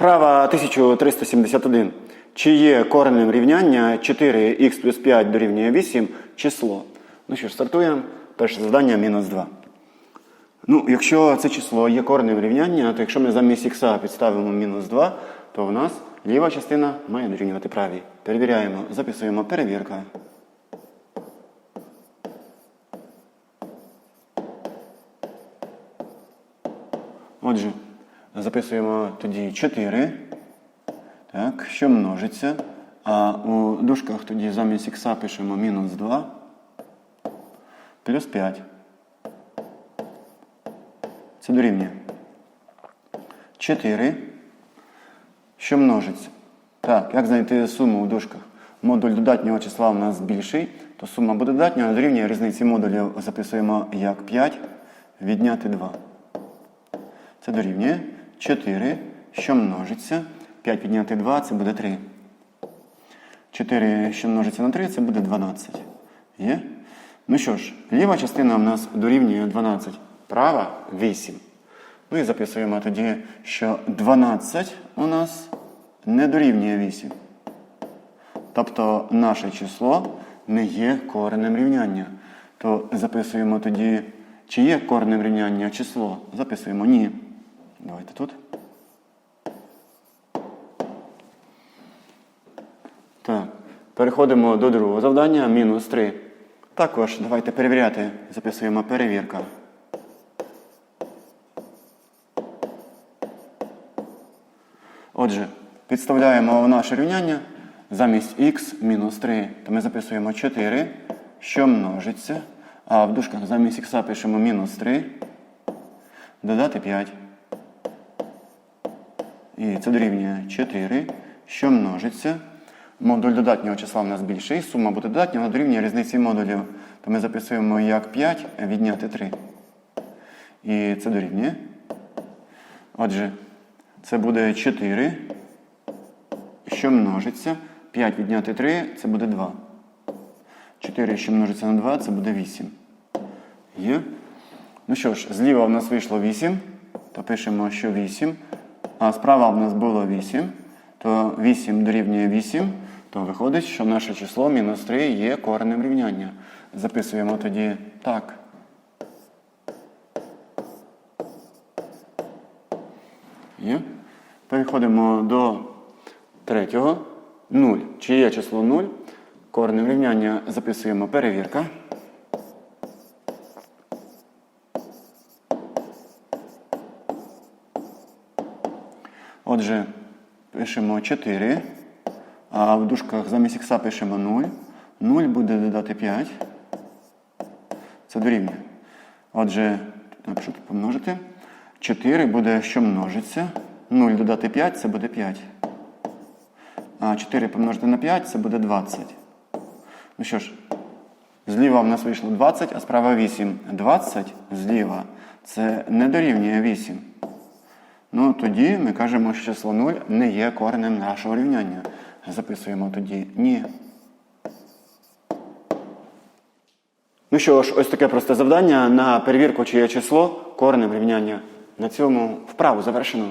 Вправа 1371. Чи є коренем рівняння 4х плюс 5 дорівнює 8 число? Ну що ж, стартуємо. Перше завдання мінус 2. Ну, якщо це число є коренем рівняння, то якщо ми замість х підставимо мінус 2, то у нас ліва частина має дорівнювати правій. Перевіряємо, записуємо перевірка. Отже, записуємо тоді 4, так, що множиться. А у дужках тоді замість х пишемо мінус 2 плюс 5. Це дорівнює. 4. Що множиться? Так, як знайти суму у дужках? Модуль додатнього числа у нас більший, то сума буде додатня, дорівнює різниці модулів записуємо як 5 відняти 2. Це дорівнює 4, що множиться. 5 відняти 2 це буде 3. 4, що множиться на 3, це буде 12. Є? Ну що ж, ліва частина у нас дорівнює 12, права 8. Ну і записуємо тоді, що 12 у нас не дорівнює 8. Тобто наше число не є коренем рівняння. То записуємо тоді, чи є коренем рівняння число. Записуємо ні. Давайте тут. Так. Переходимо до другого завдання. Мінус 3. Також давайте перевіряти. Записуємо перевірка. Отже, підставляємо в наше рівняння замість х мінус 3, то ми записуємо 4, що множиться. А в дужках замість х пишемо мінус 3, додати 5. І це дорівнює 4, що множиться. Модуль додатнього числа в нас більший, сума буде додатня, вона дорівнює різниці модулів. То ми записуємо як 5 відняти 3. І це дорівнює. Отже, це буде 4, що множиться. 5 відняти 3 це буде 2. 4, що множиться на 2, це буде 8. Є? Ну що ж, зліва в нас вийшло 8, то пишемо, що 8. А справа в нас було 8, то 8 дорівнює 8, то виходить, що наше число мінус 3 є коренем рівняння. Записуємо тоді так. Є? Переходимо до третього. 0. Чи є число 0? Коренем рівняння записуємо перевірка. Отже, пишемо 4, а в дужках замість х пишемо 0. 0 буде додати 5. Це дорівнює. Отже, напишу тут помножити. 4 буде, що множиться. 0 додати 5 це буде 5. А 4 помножити на 5 це буде 20. Ну що ж, зліва в нас вийшло 20, а справа 8. 20 зліва це не дорівнює 8. Ну, тоді ми кажемо, що число 0 не є коренем нашого рівняння. Записуємо тоді ні. Ну що ж, ось таке просте завдання на перевірку, чи є число коренем рівняння. На цьому вправу завершено.